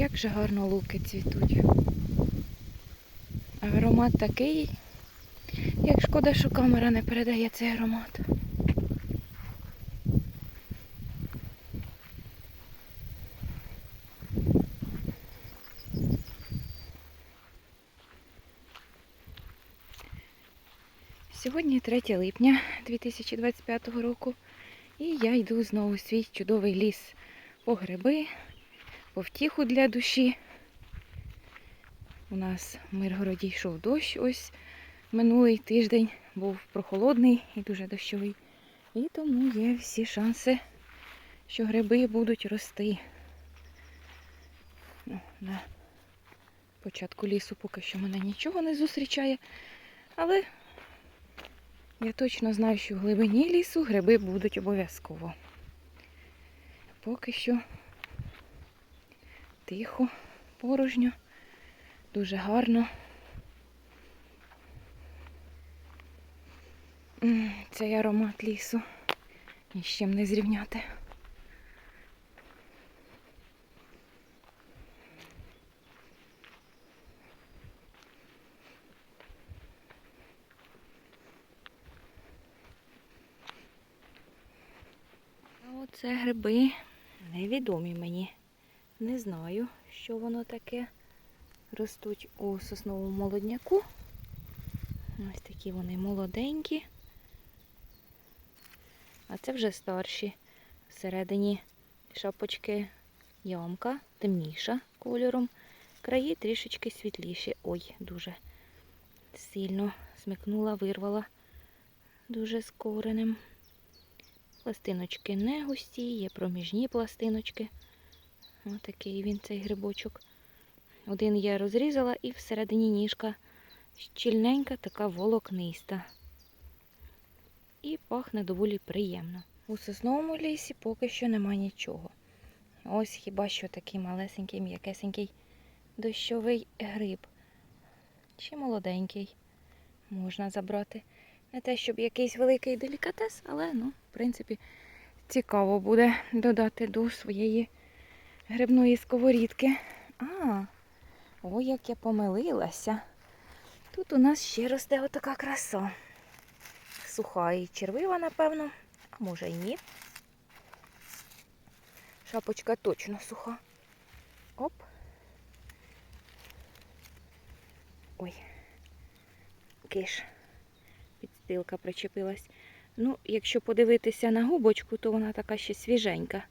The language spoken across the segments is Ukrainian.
Як же гарно луки цвітуть. Аромат такий, як шкода, що камера не передає цей аромат. Сьогодні 3 липня 2025 року. І я йду знову в свій чудовий ліс по гриби, по втіху для душі. У нас в Миргороді йшов дощ ось минулий тиждень, був прохолодний і дуже дощовий. І тому є всі шанси, що гриби будуть рости. Ну, на початку лісу поки що мене нічого не зустрічає, але я точно знаю, що в глибині лісу гриби будуть обов'язково. Поки що тихо, порожньо, дуже гарно. Цей аромат лісу ні з чим не зрівняти. Оце гриби невідомі мені. Не знаю, що воно таке. Ростуть у сосновому молодняку. Ось такі вони молоденькі. А це вже старші. Всередині шапочки ямка, темніша кольором. Краї трішечки світліші. Ой, дуже сильно смикнула, вирвала дуже з коренем. Пластиночки не густі, є проміжні пластиночки. Отакий він цей грибочок. Один я розрізала і всередині ніжка щільненька, така волокниста. І пахне доволі приємно. У сосновому лісі поки що нема нічого. Ось хіба що такий малесенький, м'якесенький дощовий гриб. Чи молоденький. Можна забрати. Не те, щоб якийсь великий делікатес, але, ну, в принципі, цікаво буде додати до своєї грибної сковорідки. А, ой, як я помилилася. Тут у нас ще росте отака краса. Суха і червива, напевно, а може і ні. Шапочка точно суха. Оп. Ой, киш підстилка причепилась. Ну, якщо подивитися на губочку, то вона така ще свіженька.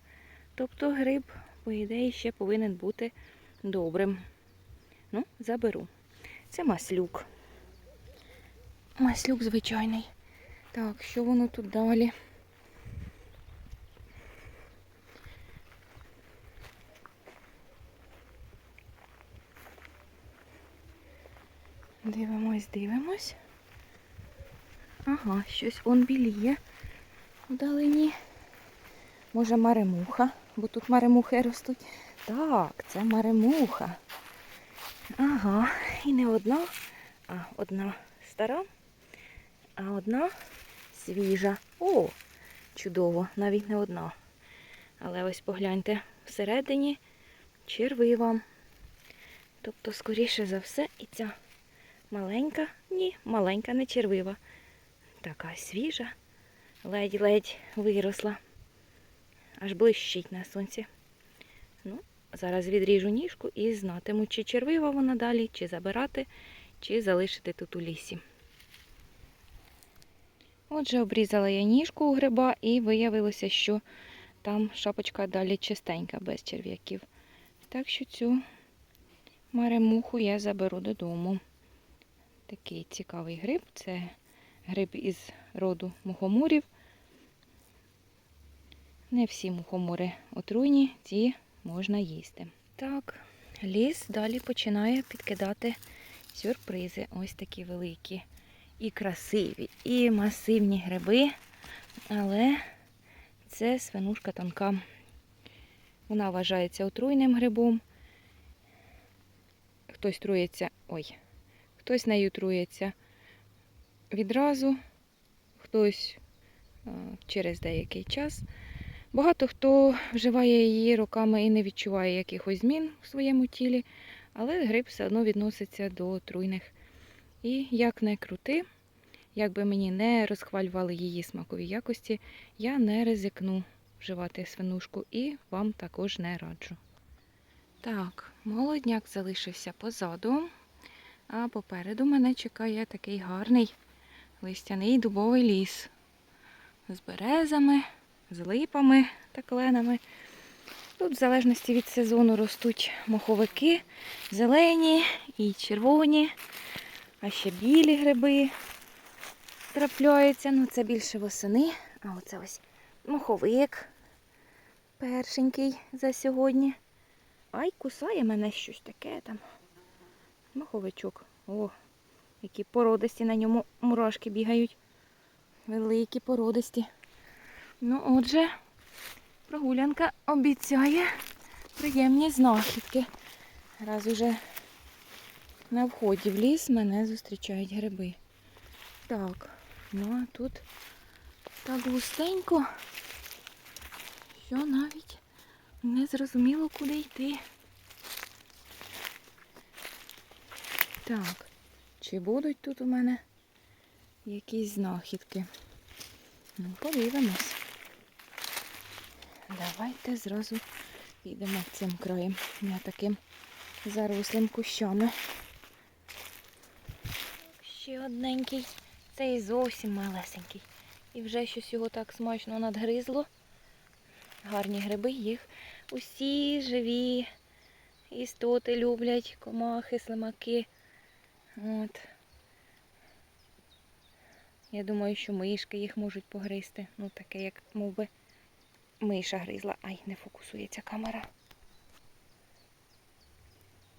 Тобто гриб, по ідеї, ще повинен бути добрим. Ну, заберу. Це маслюк. Маслюк звичайний. Так, що воно тут далі? Дивимось, дивимось. Ага, щось он біліє вдалині. Може маремуха, бо тут маремухи ростуть. Так, це маремуха. Ага, і не одна, а одна стара, а одна свіжа. О, чудово, навіть не одна. Але ось погляньте, всередині червива. Тобто, скоріше за все, і ця маленька, ні, маленька не червива. Така свіжа, ледь-ледь виросла. Аж блищить на сонці. Ну, зараз відріжу ніжку і знатиму, чи червива вона далі, чи забирати, чи залишити тут у лісі. Отже, обрізала я ніжку у гриба і виявилося, що там шапочка далі чистенька, без черв'яків. Так що цю маремуху я заберу додому. Такий цікавий гриб. Це гриб із роду мухоморів. Не всі мухомори отруйні, ці можна їсти. Так, ліс далі починає підкидати сюрпризи. Ось такі великі і красиві, і масивні гриби. Але це свинушка тонка. Вона вважається отруйним грибом. Хтось трується, ой, хтось нею трується відразу, хтось через деякий час. Багато хто вживає її роками і не відчуває якихось змін в своєму тілі, але гриб все одно відноситься до отруйних. І як не крути, як би мені не розхвалювали її смакові якості, я не ризикну вживати свинушку і вам також не раджу. Так, молодняк залишився позаду, а попереду мене чекає такий гарний листяний дубовий ліс з березами, з липами та кленами. Тут, в залежності від сезону, ростуть моховики, зелені і червоні, а ще білі гриби трапляються. Ну, це більше восени. А оце ось моховик першенький за сьогодні. Ай, кусає мене щось таке там. Моховичок. О, які породисті на ньому мурашки бігають. Великі породисті. Ну, отже, прогулянка обіцяє приємні знахідки. Раз уже на вході в ліс мене зустрічають гриби. Так, ну а тут так густенько, що навіть не зрозуміло, куди йти. Так, чи будуть тут у мене якісь знахідки? Ну, подивимось. Давайте зразу підемо цим краєм, не таким зарослим кущами. Ще одненький, цей зовсім малесенький. І вже щось його так смачно надгризло. Гарні гриби, їх усі живі істоти люблять, комахи, слимаки. От. Я думаю, що мишки їх можуть погризти. Ну, таке, як мов би, миша гризла. Ай, не фокусується камера.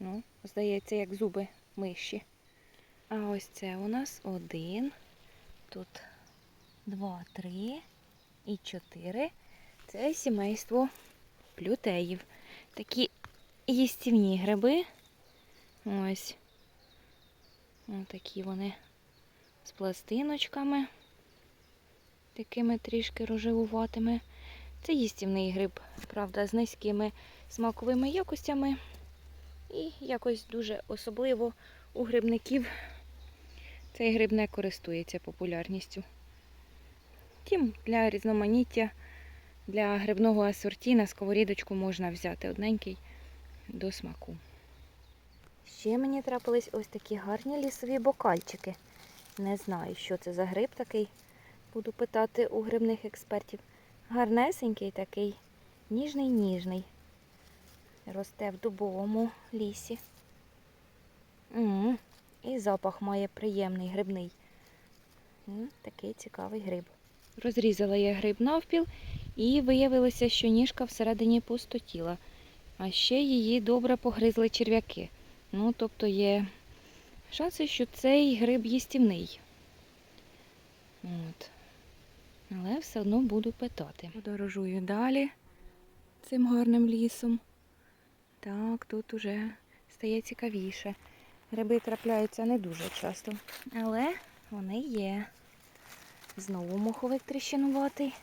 Ну, здається, як зуби миші. А ось це у нас один. Тут два, три і чотири. Це сімейство плютеїв. Такі їстівні гриби. Ось. Ось такі вони з пластиночками, такими трішки рожевуватими. Це їстівний гриб, правда, з низькими смаковими якостями. І якось дуже особливо у грибників цей гриб не користується популярністю. Втім, для різноманіття, для грибного асорті на сковорідочку можна взяти одненький до смаку. Ще мені трапились ось такі гарні лісові бокальчики. Не знаю, що це за гриб такий. Буду питати у грибних експертів. Гарнесенький такий, ніжний-ніжний. Росте в дубовому лісі. М, І запах має приємний грибний. М, Такий цікавий гриб. Розрізала я гриб навпіл і виявилося, що ніжка всередині пустотіла. А ще її добре погризли черв'яки. Ну, тобто є шанси, що цей гриб їстівний. От. Але все одно буду питати. Подорожую далі цим гарним лісом. Так, тут уже стає цікавіше. Гриби трапляються не дуже часто, але вони є. Знову моховик тріщинуватий.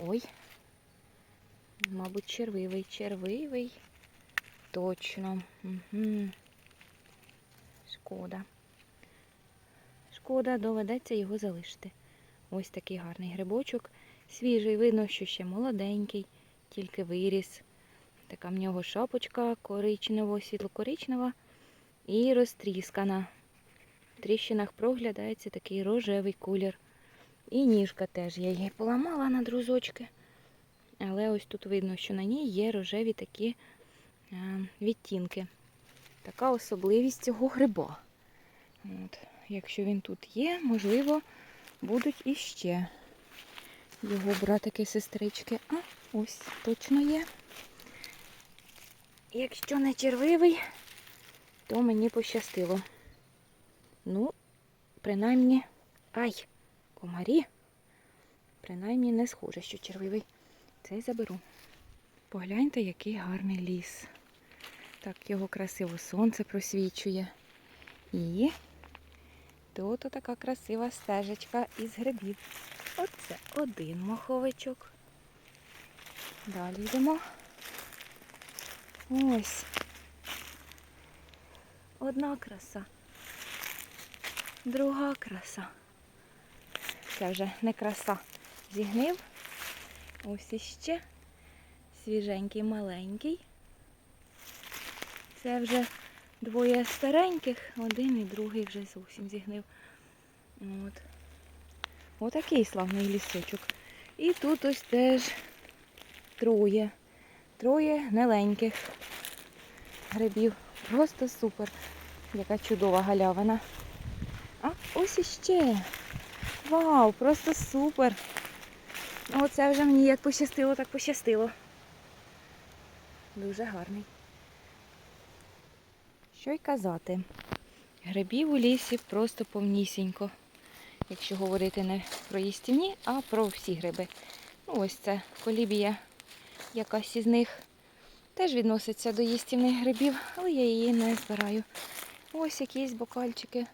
Ой. Мабуть, червивий, червивий. Точно. Угу. Шкода. Шкода, доведеться його залишити. Ось такий гарний грибочок. Свіжий, видно, що ще молоденький, тільки виріс. Така в нього шапочка коричнево, світло-коричнева і розтріскана. В тріщинах проглядається такий рожевий колір. І ніжка теж я її поламала на друзочки. Але ось тут видно, що на ній є рожеві такі е, відтінки. Така особливість цього гриба. От. Якщо він тут є, можливо, будуть іще його братики-сестрички. А, ось, точно є. Якщо не червивий, то мені пощастило. Ну, принаймні, ай, комарі, принаймні не схоже, що червивий. Цей заберу. Погляньте, який гарний ліс. Так, його красиво сонце просвічує. І тут така красива стежечка із грибів. Оце один моховичок. Далі йдемо. Ось. Одна краса. Друга краса. Це вже не краса. Зігнив. Ось іще. Свіженький, маленький. Це вже двоє стареньких, один і другий вже зовсім зігнив. От. Отакий славний лісочок. І тут ось теж троє. Троє гниленьких грибів. Просто супер. Яка чудова галявина. А ось іще. Вау, просто супер. Оце вже мені як пощастило, так пощастило. Дуже гарний. Що й казати. Грибів у лісі просто повнісінько. Якщо говорити не про їстівні, а про всі гриби. Ну, ось це колібія, якась із них теж відноситься до їстівних грибів, але я її не збираю. Ось якісь бокальчики.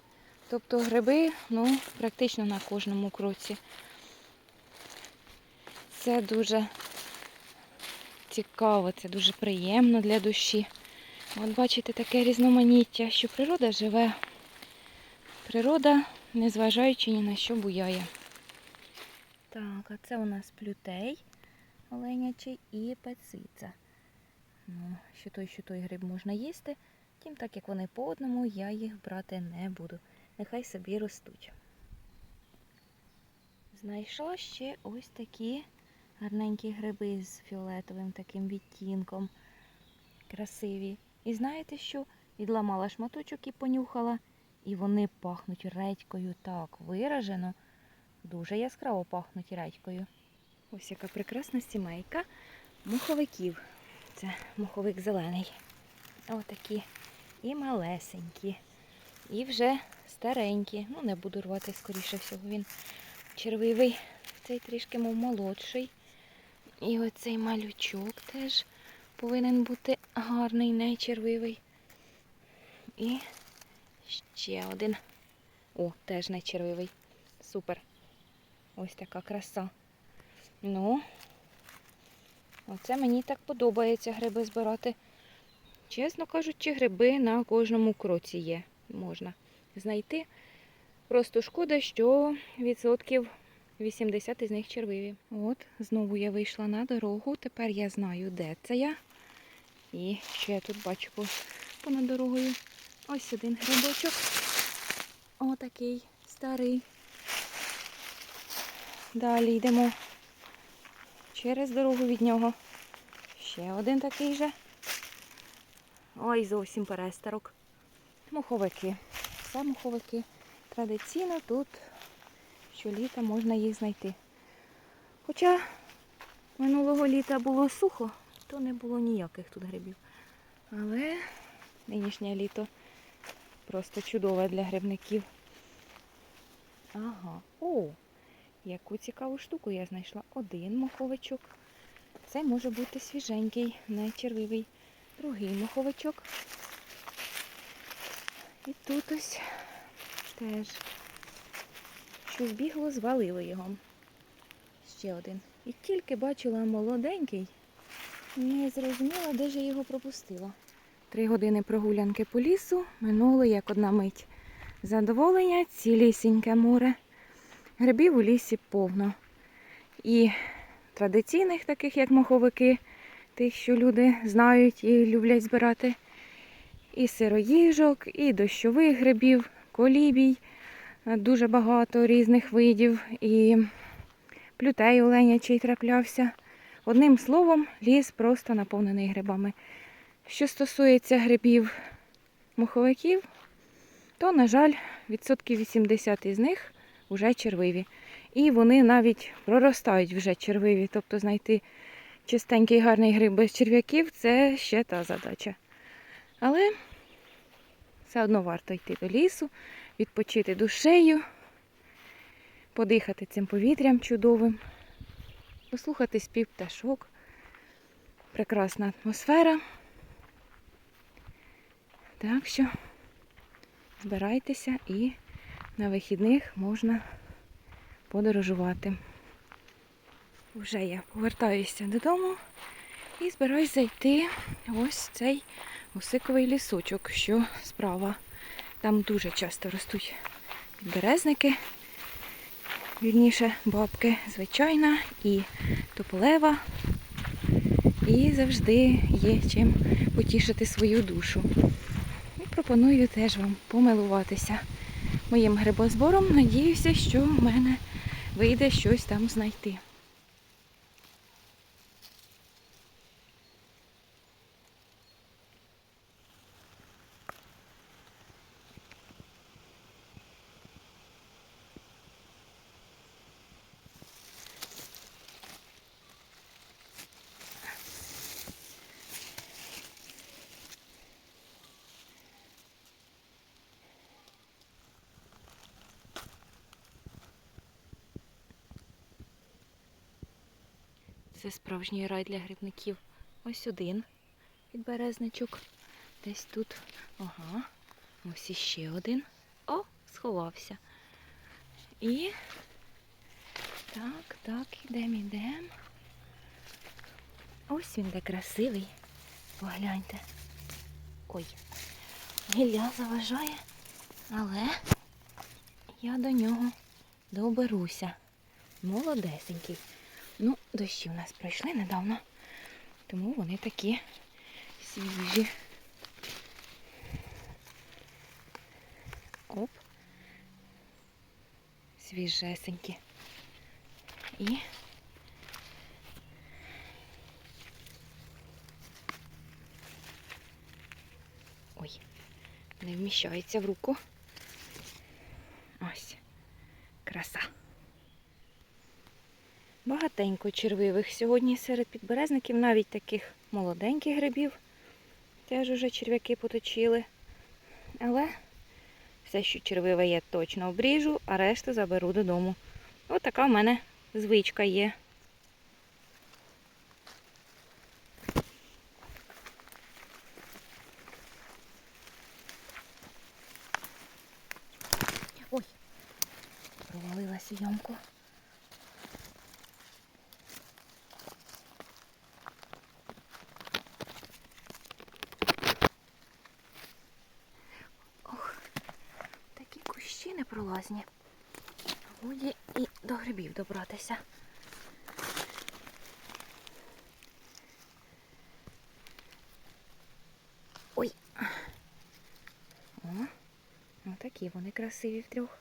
Тобто гриби, ну, практично на кожному кроці. Це дуже цікаво, це дуже приємно для душі. От бачите, таке різноманіття, що природа живе. Природа, незважаючи ні на що буяє. Так, а це у нас плютей оленячий і пециця. Ну, що той, що той гриб можна їсти. Втім, так як вони по одному, я їх брати не буду. Нехай собі ростуть. Знайшла ще ось такі гарненькі гриби з фіолетовим таким відтінком. Красиві. І знаєте що? Відламала шматочок і понюхала. І вони пахнуть редькою так виражено. Дуже яскраво пахнуть редькою. Ось яка прекрасна сімейка муховиків. Це муховик зелений. Отакі. І малесенькі. І вже старенькі. Ну, не буду рвати, скоріше всього, він червивий. Цей трішки мов молодший. І оцей малючок теж повинен бути гарний, не червивий. І ще один. О, теж не червивий. Супер. Ось така краса. Ну, оце мені так подобається гриби збирати. Чесно кажучи, гриби на кожному кроці є. Можна знайти. Просто шкода, що відсотків 80 із них червиві. От, знову я вийшла на дорогу. Тепер я знаю, де це я. І що я тут бачу понад дорогою. Ось один грибочок. Отакий старий. Далі йдемо через дорогу від нього. Ще один такий же. Ой, зовсім перестарок. Муховики. Все муховики. Традиційно тут щоліта можна їх знайти. Хоча минулого літа було сухо, то не було ніяких тут грибів. Але нинішнє літо просто чудове для грибників. Ага. О, яку цікаву штуку я знайшла. Один моховичок. Це може бути свіженький, не червивий. Другий моховичок. І тут ось теж щось бігло, звалило його. Ще один. І тільки бачила молоденький, не зрозуміла, де ж я його пропустила. Три години прогулянки по лісу минули як одна мить. Задоволення цілісіньке море. Грибів у лісі повно. І традиційних, таких як моховики, тих, що люди знають і люблять збирати. І сироїжок, і дощових грибів, колібій, дуже багато різних видів, і плютей оленячий траплявся. Одним словом, ліс просто наповнений грибами. Що стосується грибів муховиків, то, на жаль, відсотків 80 із них вже червиві. І вони навіть проростають вже червиві. Тобто знайти чистенький гарний гриб без черв'яків це ще та задача. Але все одно варто йти до лісу, відпочити душею, подихати цим повітрям чудовим, послухати спів пташок. Прекрасна атмосфера. Так що збирайтеся і на вихідних можна подорожувати. Вже я повертаюся додому і збираюсь зайти ось цей осиковий лісочок, що справа. Там дуже часто ростуть березники, вірніше бабки, звичайна і тополева. І завжди є чим потішити свою душу. І пропоную теж вам помилуватися моїм грибозбором. Надіюся, що в мене вийде щось там знайти. Це справжній рай для грибників. Ось один підберезничок. Десь тут. Ага. Ось іще один. О, сховався. І так, так, ідемо, ідемо. Ось він де красивий. Погляньте. Ой, гілля заважає, але я до нього доберуся. Молодесенький. Дощі у нас пройшли недавно, тому вони такі свіжі. Оп. Свіжесенькі. І ой, не вміщається в руку. Ось. Краса. Багатенько червивих сьогодні серед підберезників, навіть таких молоденьких грибів. Теж уже черв'яки поточили. Але все, що червиве є, точно обріжу, а решту заберу додому. Ось така в мене звичка є. Ой, провалилася ямку. Ох, такі непролазні. Годі і до грибів добратися. Ой. О, такі вони красиві втрьох.